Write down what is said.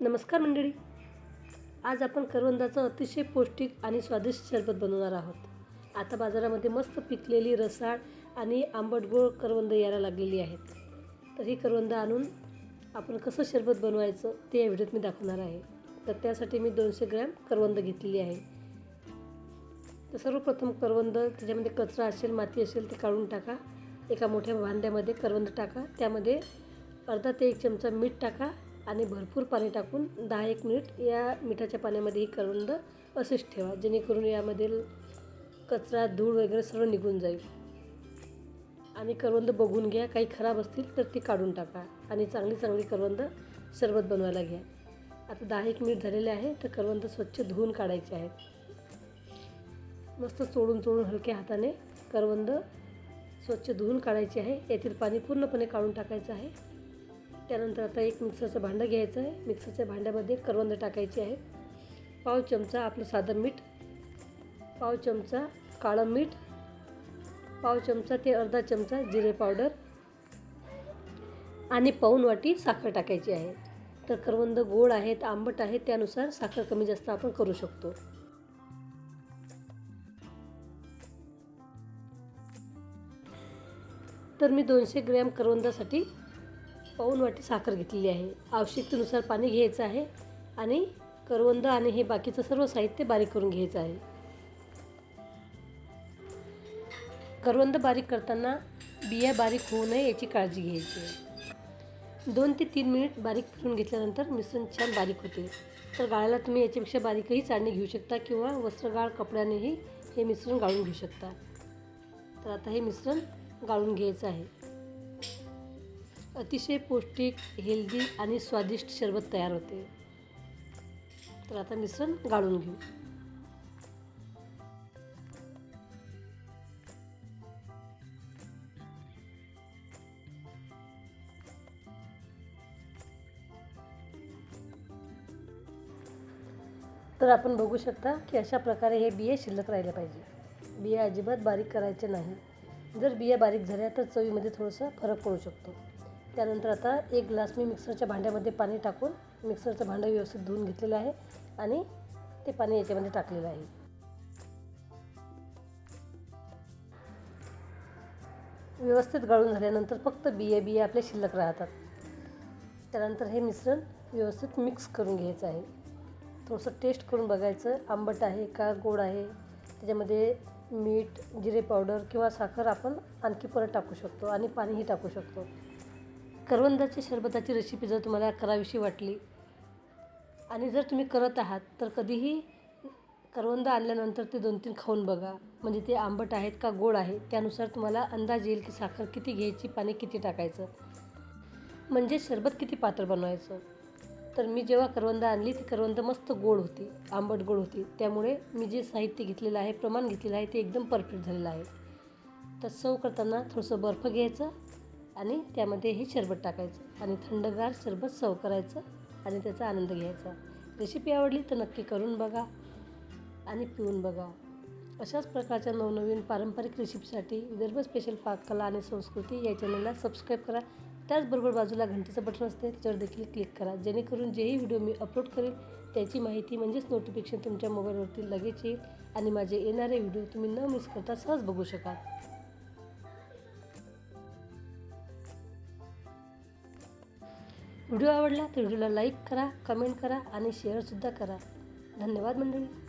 नमस्कार मंडळी. आज आपण करवंदाचं अतिशय पौष्टिक आणि स्वादिष्ट शरबत बनवणार आहोत. आता बाजारामध्ये मस्त पिकलेली रसाळ आणि आंबटगोळ करवंद यायला लागलेली आहेत. तर ही करवंद आणून आपण कसं शरबत बनवायचं ते या व्हिडिओत मी दाखवणार आहे. तर त्यासाठी मी दोनशे ग्रॅम करवंद घेतलेली आहे. तर सर्वप्रथम करवंद त्याच्यामध्ये कचरा असेल माती असेल ते काढून टाका. एका मोठ्या भांड्यामध्ये करवंद टाका. त्यामध्ये अर्धा ते एक चमचा मीठ टाका. आणि भरपूर पाणी टाकून दहा एक मिनिट या मिठाच्या पाण्यामध्ये ही करवंद असेच ठेवा जेणेकरून यामधील कचरा धूळ वगैरे सर्व निघून जाईल. आणि करवंद बघून घ्या काही खराब असतील तर ती काढून टाका आणि चांगली चांगली करवंद सरबत बनवायला घ्या. आता दहा एक मिनिट झालेले आहे तर करवंद स्वच्छ धुवून काढायचे आहेत. मस्त चोळून चोळून हलक्या हाताने करवंद स्वच्छ धुवून काढायचे आहे. यातील पाणी पूर्णपणे काढून टाकायचं आहे. त्यानंतर आता एक मिक्सरचं भांडं घ्यायचं आहे. मिक्सरच्या भांड्यामध्ये करवंद टाकायचे आहे. पाव चमचा आपलं साधं मीठ पाव चमचा काळं मीठ पाव चमचा ते अर्धा चमचा जिरे पावडर आणि पाऊन वाटी साखर टाकायची आहे. तर करवंद गोड आहेत आंबट आहेत त्यानुसार साखर कमी जास्त आपण करू शकतो. तर मी दोनशे ग्रॅम करवंदासाठी पाऊन वाटी साखर घेतलेली आहे. आवश्यकतेनुसार पाणी घ्यायचं आहे आणि करवंद आणि हे बाकीचं सर्व साहित्य बारीक करून घ्यायचं आहे. करवंद बारीक करताना बिया बारीक होऊ नये याची काळजी घ्यायची आहे. दोन ते तीन मिनिट बारीक फिरून घेतल्यानंतर मिश्रण छान बारीक होते. तर गाळाला तुम्ही याच्यापेक्षा बारीकही चाळणी घेऊ शकता किंवा वस्त्रगाळ कपड्यानेही हे मिश्रण गाळून घेऊ शकता. तर आता हे मिश्रण गाळून घ्यायचं आहे. अतिशय पौष्टिक हेल्दी आणि स्वादिष्ट शरबत तयार होते. तर आता मिश्रण गाळून घेऊ. तर आपण बघू शकता की अशा प्रकारे हे बिया शिल्लक राहिले पाहिजे. बिया अजिबात बारीक करायचे नाही. जर बिया बारीक झाल्या तर चवीमध्ये थोडंसं फरक पडू शकतो. त्यानंतर आता एक ग्लास मी मिक्सरच्या भांड्यामध्ये पाणी टाकून मिक्सरचं भांडं व्यवस्थित धुवून घेतलेलं आहे आणि ते पाणी याच्यामध्ये टाकलेलं आहे. व्यवस्थित गाळून झाल्यानंतर फक्त बिया बिया आपले शिल्लक राहतात. त्यानंतर हे मिश्रण व्यवस्थित मिक्स करून घ्यायचं आहे. थोडंसं टेस्ट करून बघायचं आंबट आहे का गोड आहे? त्याच्यामध्ये मीठ जिरे पावडर किंवा साखर आपण आणखी परत टाकू शकतो आणि पाणीही टाकू शकतो. करवंदाची शरबताची रेसिपी जर तुम्हाला करावीशी वाटली आणि जर तुम्ही करत आहात तर कधीही करवंद आणल्यानंतर ते दोन तीन खाऊन बघा. म्हणजे ते आंबट आहेत का गोड आहे त्यानुसार तुम्हाला अंदाज येईल की साखर किती घ्यायची पाणी किती टाकायचं. म्हणजे शरबत किती पातळ बनवायचं. तर मी जेव्हा करवंद आणली ती करवंद मस्त गोड होती आंबट गोड होती. त्यामुळे मी जे साहित्य घेतलेलं आहे प्रमाण घेतलेलं आहे ते एकदम परफेक्ट झालेलं आहे. तर सव करताना थोडंसं बर्फ घ्यायचं आणि त्यामध्ये हे शरबत टाकायचं आणि थंडगार शरबत सर्व करायचं आणि त्याचा आनंद घ्यायचा. रेसिपी आवडली तर नक्की करून बघा आणि पिऊन बघा. अशाच प्रकारच्या नवनवीन पारंपरिक रेसिपीसाठी विदर्भ स्पेशल पाककला आणि संस्कृती या चॅनलला सबस्क्राईब करा. त्याचबरोबर बाजूला घंटेचं बटन असते त्याच्यावर देखील क्लिक करा. जेणेकरून जेही व्हिडिओ मी अपलोड करेल त्याची माहिती म्हणजेच नोटिफिकेशन तुमच्या मोबाईलवरती लगेच येईल आणि माझे येणारे व्हिडिओ तुम्ही न मिस करता सहज बघू शकाल. व्हिडिओ आवडला तर व्हिडिओला लाईक करा कमेंट करा आणि शेअरसुद्धा करा. धन्यवाद मंडळी.